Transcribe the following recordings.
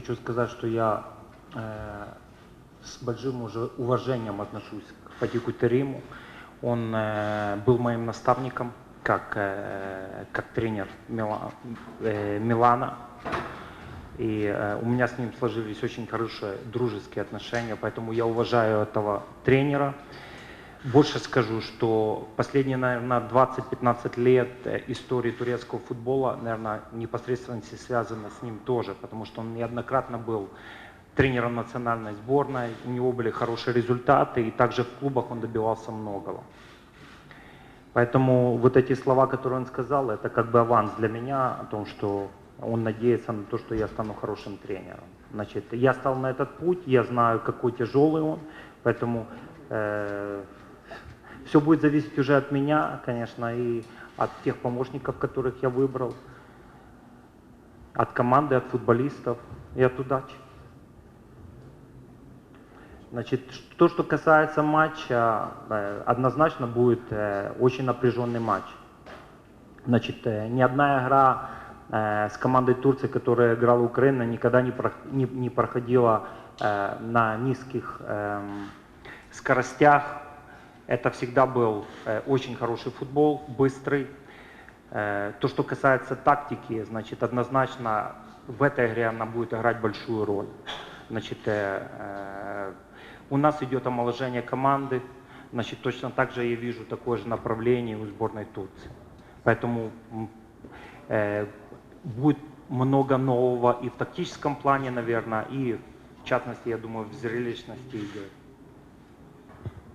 хочу сказать, что я э, с большим уже уважением отношусь к Фатику Териму. Он э, был моим наставником как, э, как тренер Мила- э, Милана. И э, у меня с ним сложились очень хорошие дружеские отношения, поэтому я уважаю этого тренера. Больше скажу, что последние, наверное, 20-15 лет э, истории турецкого футбола, наверное, непосредственно связана с ним тоже, потому что он неоднократно был тренером национальной сборной, у него были хорошие результаты, и также в клубах он добивался многого. Поэтому вот эти слова, которые он сказал, это как бы аванс для меня о том, что он надеется на то, что я стану хорошим тренером. Значит, я стал на этот путь, я знаю, какой тяжелый он, поэтому все будет зависеть уже от меня, конечно, и от тех помощников, которых я выбрал, от команды, от футболистов и от удачи. Значит, то, что касается матча, э, однозначно будет э, очень напряженный матч. Значит, э, ни одна игра с командой Турции, которая играла Украина, никогда не, про- не- не проходила на низких эм, скоростях. Это всегда был э, очень хороший футбол, быстрый. Э, То, что касается тактики, значит, однозначно в этой игре она будет играть большую роль. Значит, э, у нас идет омоложение команды, значит, точно так же я вижу такое же направление у сборной Турции. Поэтому э, будет много нового и в тактическом плане, наверное, и в частности, я думаю, в зрелищности игры.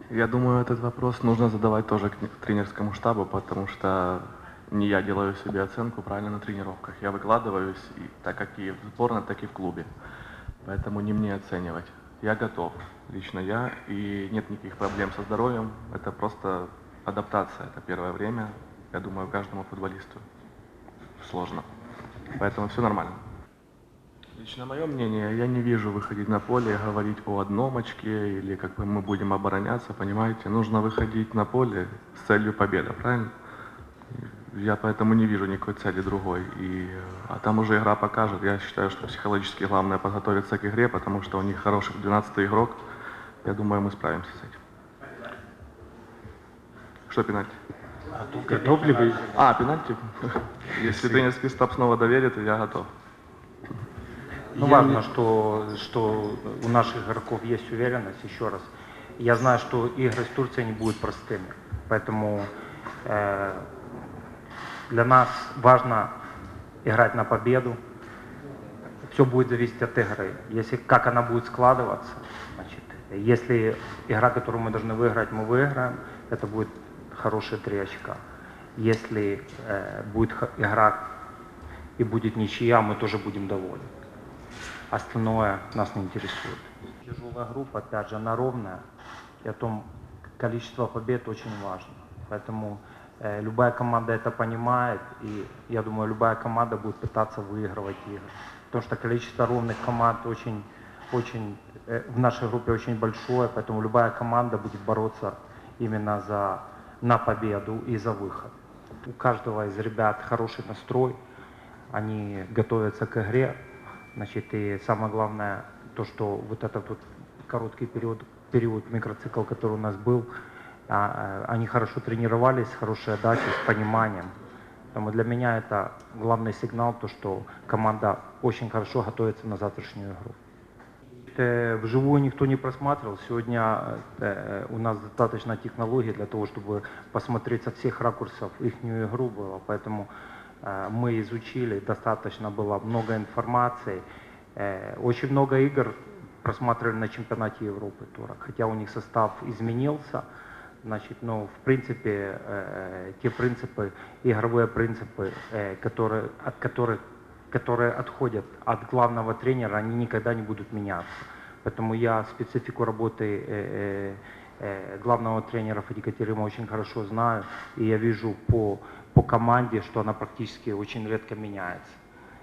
Я думаю, этот вопрос нужно задавать тоже тренерскому штабу, потому что не я делаю себе оценку правильно на тренировках. Я выкладываюсь, и, так как и в сборной, так и в клубе. Поэтому не мне оценивать. Я готов, лично я, и нет никаких проблем со здоровьем. Это просто адаптация, это первое время. Я думаю, каждому футболисту сложно. Поэтому все нормально. Лично мое мнение, я не вижу выходить на поле и говорить о одном очке или как бы мы будем обороняться, понимаете? Нужно выходить на поле с целью победы, правильно? Я поэтому не вижу никакой цели другой. И, а там уже игра покажет. Я считаю, что психологически главное подготовиться к игре, потому что у них хороший 12-й игрок. Я думаю, мы справимся с этим. Что пенальти? Готов ли вы? А, пенальти? Если тренерский штаб снова доверит, я готов. Ну, важно, что, что у наших игроков есть уверенность, еще раз. Я знаю, что игры с Турцией не будут простыми. Поэтому э, для нас важно играть на победу. Все будет зависеть от игры. Если как она будет складываться, значит, если игра, которую мы должны выиграть, мы выиграем, это будет хорошие три очка. Если э, будет игра и будет ничья, мы тоже будем довольны. Остальное нас не интересует. Тяжелая группа, опять же, она ровная. И о том, количество побед очень важно. Поэтому э, любая команда это понимает. И я думаю, любая команда будет пытаться выигрывать игры. Потому что количество ровных команд очень, очень, э, в нашей группе очень большое. Поэтому любая команда будет бороться именно за, на победу и за выход. У каждого из ребят хороший настрой они готовятся к игре. Значит, и самое главное, то, что вот этот вот короткий период, период микроцикл, который у нас был, а, а, они хорошо тренировались, с хорошей отдачей, с пониманием. Поэтому для меня это главный сигнал, то, что команда очень хорошо готовится на завтрашнюю игру. Э, Вживую никто не просматривал. Сегодня э, у нас достаточно технологий для того, чтобы посмотреть со всех ракурсов их игру было. Поэтому э, мы изучили, достаточно было много информации. Э, Очень много игр просматривали на чемпионате Европы турок, хотя у них состав изменился. Значит, ну, в принципе, э, те принципы, игровые принципы, э, которые, от которых которые отходят от главного тренера, они никогда не будут меняться. Поэтому я специфику работы э, э, э, главного тренера Фадика Терима очень хорошо знаю, и я вижу по, по команде, что она практически очень редко меняется.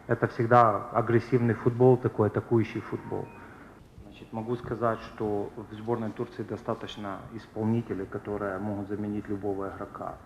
Это всегда агрессивный футбол, такой атакующий футбол. Значит, могу сказать, что в сборной Турции достаточно исполнителей, которые могут заменить любого игрока.